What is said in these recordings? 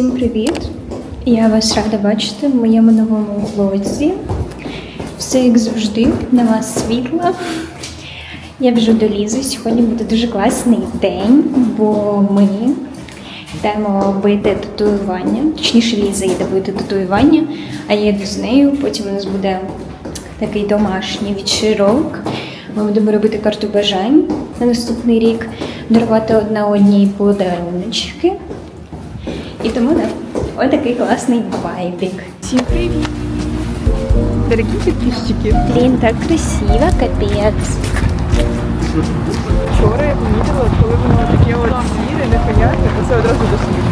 Всім привіт! Я вас рада бачити в моєму новому влозі. Все як завжди, нема світла. Я біжу до Лізи. Сьогодні буде дуже класний день, бо ми йдемо бити татуювання. Точніше, Ліза йде бити татуювання, а я йду з нею. Потім у нас буде такий домашній вечірок. Ми будемо робити карту бажань на наступний рік, дарувати одна одній подаруночки. І тому да, ось такий класний вайбік. Всем привет! Дорогие подписчики, Блін, так красиво, капець. вчора я помітила, коли воно таке от сіре, непонятне, то це одразу до слів.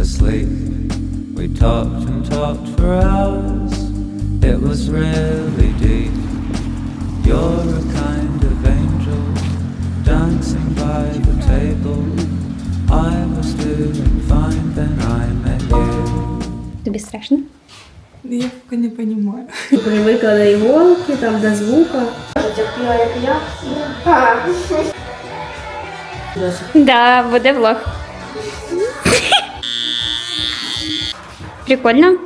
asleep. We talked and talked for hours. It was really deep. You're a kind страшно? Я поки не розумію. Привикла до іголки, там до звука. Да, буде влог. Прикольно.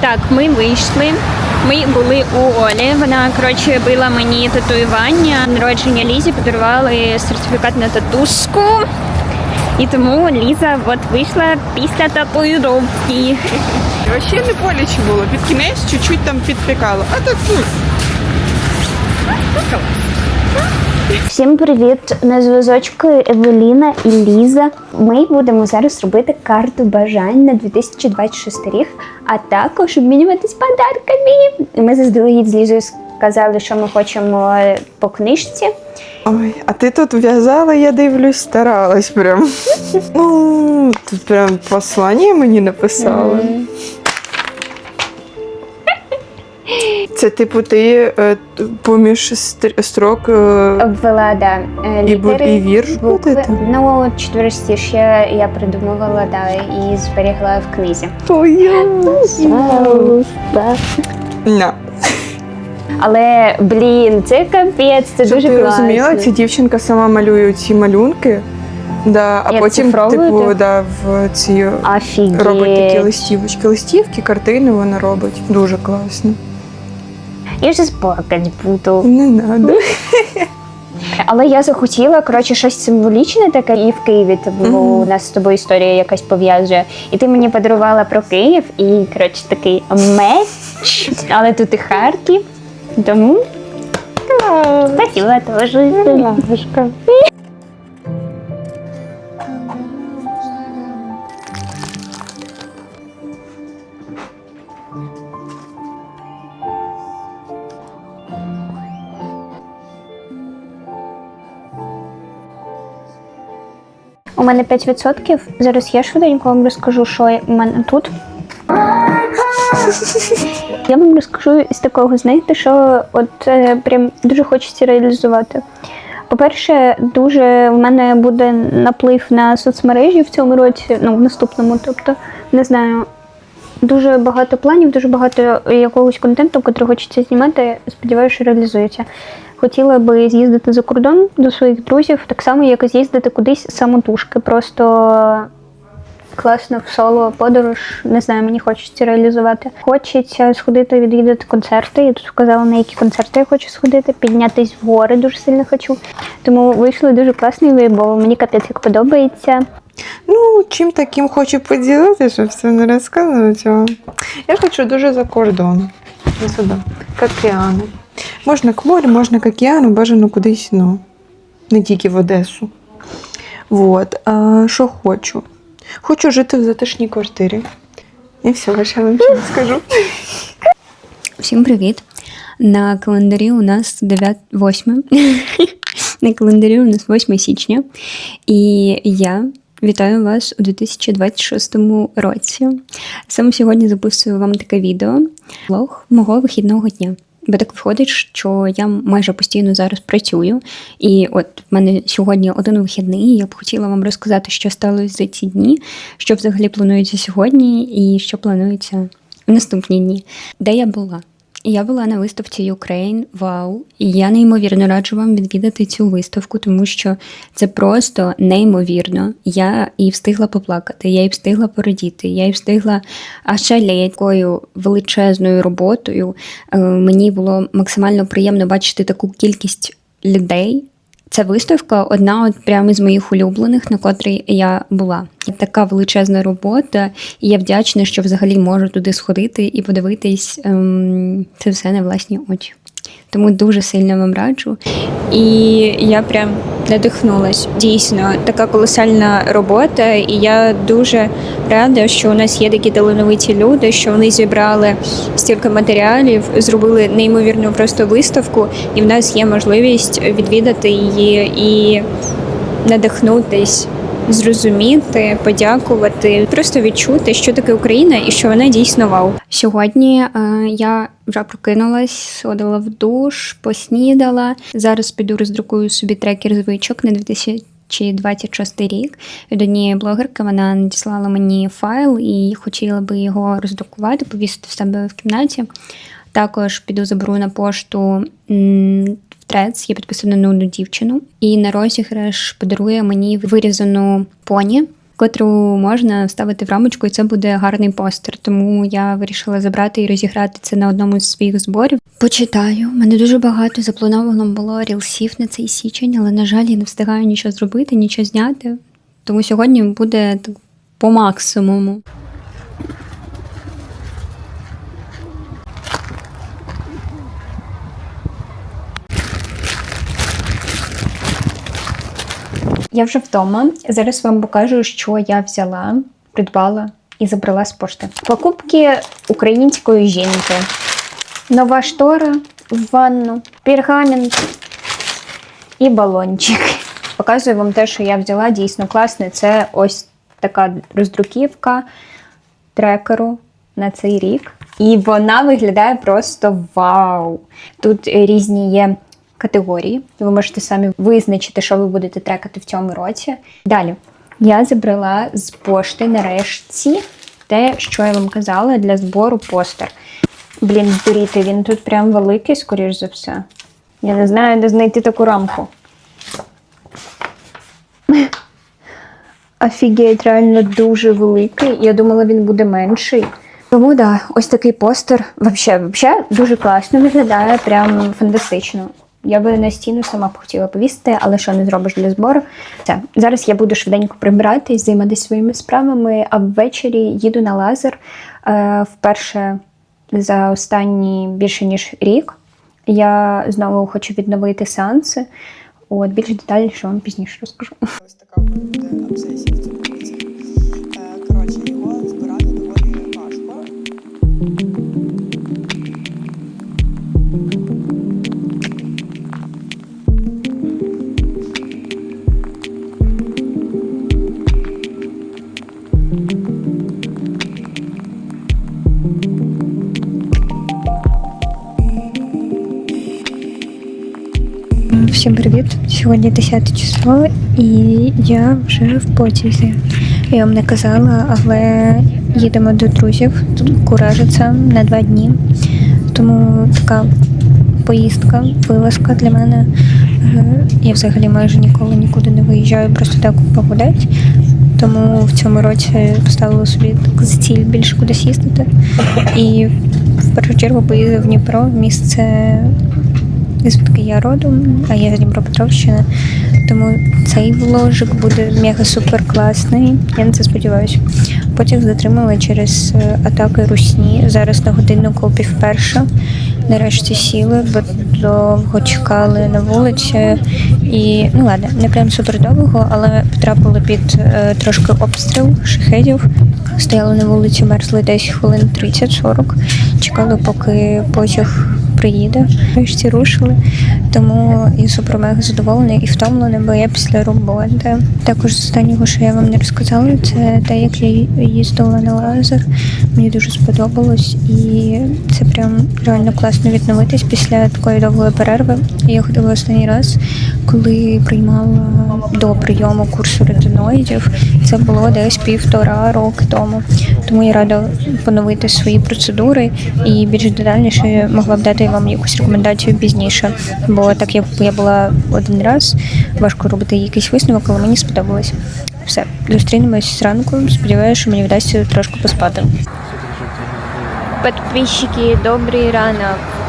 Так, ми вийшли. Ми були у Олі. Вона коротше била мені татуювання. Народження Лізі подарували сертифікат на татушку. І тому Ліза от вийшла після татуїровки. Вообще не боляче було. Під кінець чуть-чуть там підпікало. А так, ну, Всім привіт! На зв'язочку Евеліна і Ліза. Ми будемо зараз робити карту бажань на 2026 рік, а також обмінюватись подарками. Ми заздалегідь з Лізою сказали, що ми хочемо по книжці. Ой, а ти тут в'язала, я дивлюсь, старалась прям. Ну, тут прям послання мені написала. Це типу ти е, поміж стр- строк е, Обвела да, е, і, бу- літери. і вірш Букви. буде? Ну, четверостіж я, я придумувала да, і зберігла в книзі. Ой, на. Але блін, це капець, це Щоб дуже ти класно. розуміла, ця дівчинка сама малює ці малюнки. Да, а Як потім, типу, да, в ці Офігеть. робить такі листівочки. Листівки, картини вона робить. Дуже класно. Я вже плакати буду. Не надо. Але я захотіла коротше щось символічне таке і в Києві. Це було у нас з тобою історія якась пов'язує. І ти мені подарувала про Київ і коротше такий меч, але тут і Харків. Тому спасибо теж. Ладушка. У мене 5%. Зараз я швиденько вам розкажу, що у мене тут. Я вам розкажу з такого, знаєте, що от е, прям дуже хочеться реалізувати. По-перше, дуже в мене буде наплив на соцмережі в цьому році, ну в наступному, тобто, не знаю, дуже багато планів, дуже багато якогось контенту, який хочеться знімати. Сподіваюся, реалізується. Хотіла би з'їздити за кордон до своїх друзів, так само, як і з'їздити кудись самотужки. Просто класно в соло подорож. Не знаю, мені хочеться реалізувати. Хочеться сходити відвідати концерти. Я тут сказала, на які концерти я хочу сходити, піднятись в гори дуже сильно хочу. Тому вийшло дуже класний вибор. Мені капець як подобається. Ну, чим таким хочу поділитися, щоб все не розказувати вам. Я хочу дуже за кордон. Я сюди. К океану. Можна к морю, можна к океану, бажано кудись, ну, не тільки в Одесу. Вот. А, що хочу? Хочу жити в затишній квартирі. І все, більше вам нічого скажу. Всім привіт! На календарі у нас 9, 8. На календарі у нас 8 січня. І я вітаю вас у 2026 році. Саме сьогодні записую вам таке відео влог мого вихідного дня. Бо так виходить, що я майже постійно зараз працюю, і от в мене сьогодні один вихідний. і Я б хотіла вам розказати, що сталося за ці дні, що взагалі планується сьогодні, і що планується в наступні дні. Де я була? Я була на виставці Ukraine Вау, і я неймовірно раджу вам відвідати цю виставку, тому що це просто неймовірно. Я і встигла поплакати, я і встигла порадіти, я і встигла ошаліти такою величезною роботою. Е, Мені було максимально приємно бачити таку кількість людей. Ця виставка одна от прямо з моїх улюблених, на котрій я була. Така величезна робота, і я вдячна, що взагалі можу туди сходити і подивитись ем, це все на власні очі. Тому дуже сильно вам раджу. І я прям надихнулась. Дійсно, така колосальна робота, і я дуже рада, що у нас є такі талановиті люди, що вони зібрали стільки матеріалів, зробили неймовірну просто виставку, і в нас є можливість відвідати її і надихнутись. Зрозуміти, подякувати, просто відчути, що таке Україна і що вона дійсно вау. Сьогодні е, я вже прокинулась, сходила в душ, поснідала. Зараз піду роздрукую собі трекер звичок на 2026 рік. Від однієї блогерки вона надіслала мені файл і хотіла би його роздрукувати, повісити в себе в кімнаті. Також піду заберу на пошту трец, є підписана на одну дівчину, і на розіграш подарує мені вирізану поні, котру можна вставити в рамочку, і це буде гарний постер. Тому я вирішила забрати і розіграти це на одному з своїх зборів. Почитаю. У мене дуже багато заплановано було рілсів на цей січень, але на жаль, я не встигаю нічого зробити, нічого зняти. Тому сьогодні буде так по максимуму. Я вже вдома. Зараз вам покажу, що я взяла, придбала і забрала з пошти. Покупки української жінки. Нова штора в ванну, пергамент і балончик. Показую вам те, що я взяла дійсно класне. Це ось така роздруківка трекеру на цей рік. І вона виглядає просто вау! Тут різні є категорії. Ви можете самі визначити, що ви будете трекати в цьому році. Далі я забрала з пошти нарешті те, що я вам казала, для збору постер. Блін, здуріти, він тут прям великий, скоріш за все. Я не знаю, де знайти таку рамку. Офігеть, реально дуже великий. Я думала, він буде менший. Тому да, ось такий постер. Вообще, вообще дуже класно виглядає, прям фантастично. Я би на стіну сама б хотіла повісити, але що не зробиш для збору. Все. Зараз я буду швиденько прибиратись, займатися своїми справами, а ввечері їду на лазер е, вперше за останні більше ніж рік. Я знову хочу відновити сеанси. От більш детальніше вам пізніше розкажу. Ось така буде обсесія Сьогодні 10 число і я вже в потязі. Я вам не казала, але їдемо до друзів тут куражиться на два дні. Тому така поїздка, вилазка для мене. Е, Я взагалі майже ніколи нікуди не виїжджаю, просто так погуляти. Тому в цьому році поставила собі так за ціль більше кудись їздити. І в першу чергу поїду в Дніпро, в місце звідки я родом, а я з Дніпропетровщини. Тому цей вложик буде мега супер класний. Я на це сподіваюся. Потім затримали через е, атаки русні. Зараз на годиннику пів перша. Нарешті сіли, бо довго чекали на вулиці. І ну ладно, не прям супер довго, але потрапили під е, трошки обстріл шахедів. Стояли на вулиці, мерзли десь хвилин 30-40. Чекали, поки потяг приїде. Нарешті рушили. Тому я супер мега задоволена і втомлена, бо я після роботи. Також останнього, що я вам не розказала, це те, як я їздила на лазер. Мені дуже сподобалось, і це прям реально класно відновитись після такої довгої перерви. Я ходила останній раз, коли приймала до прийому курсу ретиноїдів, Це було десь півтора роки тому. Тому я рада поновити свої процедури і більш детальніше могла б дати вам якусь рекомендацію пізніше. Бо так як я була один раз, важко робити якийсь висновок, але мені сподобалось. Все, зустрінемось зранку. Сподіваюся, що мені вдасться трошки поспати. Підписчики, добрий ранок.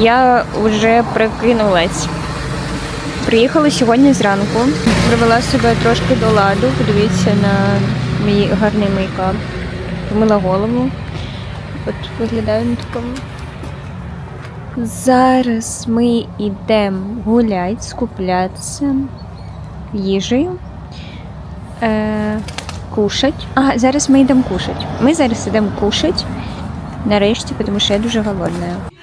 Я вже прикинулась. Приїхала сьогодні зранку, привела себе трошки до ладу. Подивіться на мій гарний мейкап. Помила голову. От виглядаю на такому. Зараз ми йдемо гулять, скуплятися їжею. Е, кушать. А, зараз ми йдемо кушать. Ми зараз йдемо кушать. Нарешті, тому що я дуже голодна.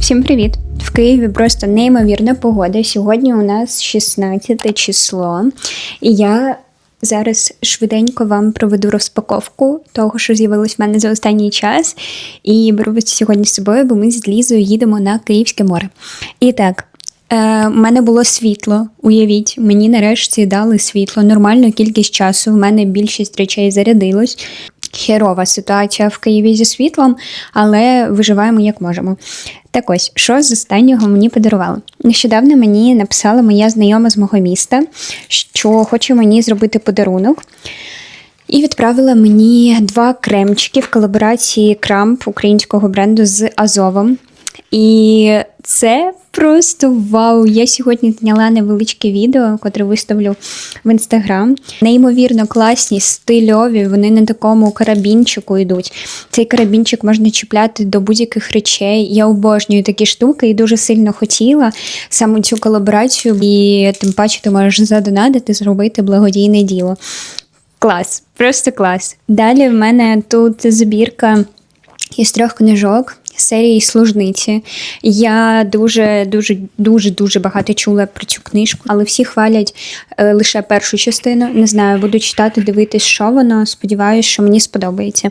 Всім привіт! В Києві просто неймовірна погода. Сьогодні у нас 16 число, і я зараз швиденько вам проведу розпаковку того, що з'явилось в мене за останній час. І беру вас сьогодні з собою, бо ми з Лізою їдемо на Київське море. І так. Е, у мене було світло, уявіть, мені нарешті дали світло, нормальну кількість часу. В мене більшість речей зарядилось. Херова ситуація в Києві зі світлом, але виживаємо як можемо. Так ось, що з останнього мені подарували? Нещодавно мені написала моя знайома з мого міста, що хоче мені зробити подарунок. І відправила мені два кремчики в колаборації крамп українського бренду з Азовом. І це просто вау! Я сьогодні зняла невеличке відео, котре виставлю в інстаграм. Неймовірно класні, стильові, вони на такому карабінчику йдуть. Цей карабінчик можна чіпляти до будь-яких речей. Я обожнюю такі штуки і дуже сильно хотіла саме цю колаборацію, і тим паче ти можеш задонатити, зробити благодійне діло. Клас, просто клас. Далі в мене тут збірка із трьох книжок. Серії служниці. Я дуже, дуже, дуже, дуже багато чула про цю книжку, але всі хвалять е, лише першу частину. Не знаю, буду читати, дивитись, що воно. Сподіваюся, що мені сподобається.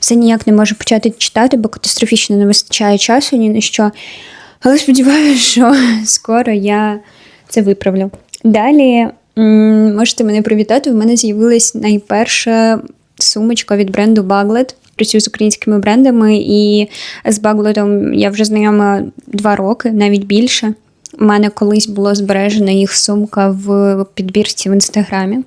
Все ніяк не можу почати читати, бо катастрофічно не вистачає часу ні на що. Але сподіваюся, що скоро я це виправлю. Далі можете мене привітати. У мене з'явилась найперша сумочка від бренду Baglet. Працюю з українськими брендами, і з Баглетом я вже знайома два роки, навіть більше. У мене колись була збережена їх сумка в підбірці в інстаграмі.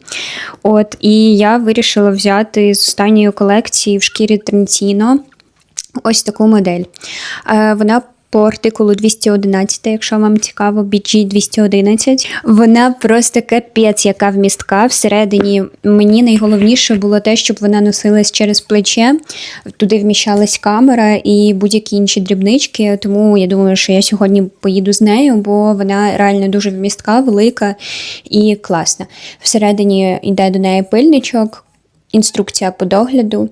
От, і я вирішила взяти з останньої колекції в шкірі Трентіно ось таку модель. Е, Вона по артикулу 211, якщо вам цікаво, BG 211. Вона просто капець, яка вмістка. Всередині мені найголовніше було те, щоб вона носилась через плече. Туди вміщалась камера і будь-які інші дрібнички. Тому я думаю, що я сьогодні поїду з нею, бо вона реально дуже вмістка, велика і класна. Всередині йде до неї пильничок, інструкція по догляду.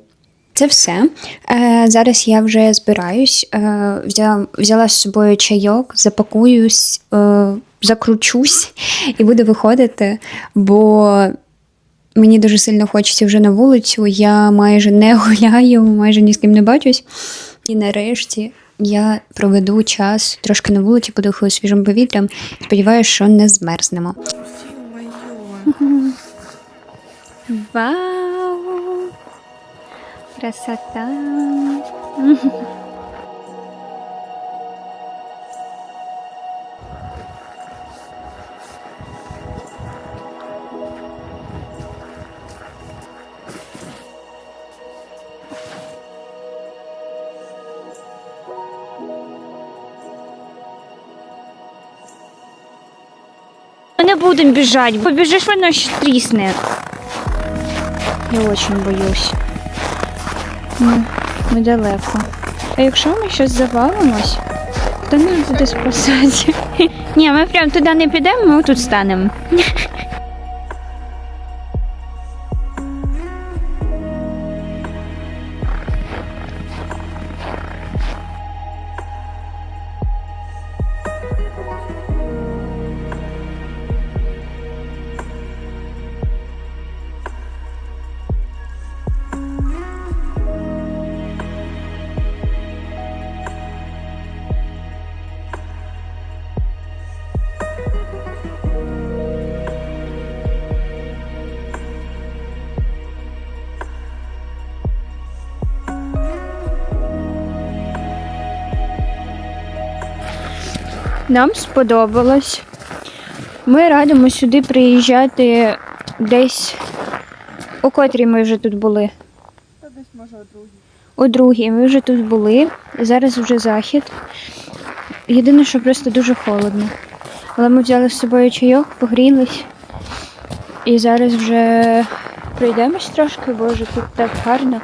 Це все. Е, зараз я вже збираюсь. Е, взяла, взяла з собою чайок, запакуюсь, е, закручусь і буду виходити, бо мені дуже сильно хочеться вже на вулицю. Я майже не гуляю, майже ні з ким не бачусь. І нарешті я проведу час трошки на вулиці, подихаю свіжим повітрям. Сподіваюся, що не змерзнемо. Вау! Красота! Не будем бежать. Побежишь, воно ще трісне. Я очень боюсь. Ми, ми далеко. А якщо ми щось завалимось, то нас буде спасати? Ні, ми прям туди не підемо, ми тут станемо. Нам сподобалось. Ми радимо сюди приїжджати десь. У котрій ми вже тут були. О другій ми вже тут були. Зараз вже захід. Єдине, що просто дуже холодно. Але ми взяли з собою чайок, погрілись. І зараз вже пройдемось трошки, боже, тут так гарно.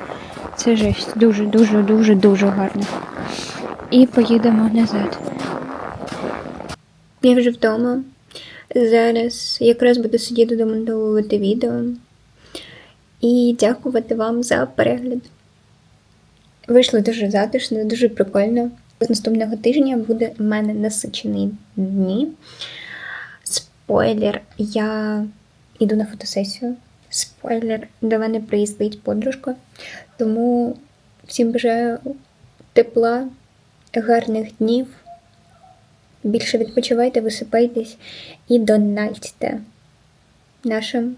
Це жесть. Дуже, дуже, дуже, дуже гарно. І поїдемо назад. Я вже вдома. Зараз якраз буду сидіти домонтовувати відео і дякувати вам за перегляд. Вийшло дуже затишно, дуже прикольно. З наступного тижня буде в мене насичений дні. Спойлер, я йду на фотосесію. Спойлер, до мене приїздить подружка. Тому всім бажаю тепла, гарних днів. Більше відпочивайте, висипайтесь і донатьте нашим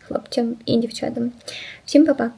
хлопцям і дівчатам. Всім па-па!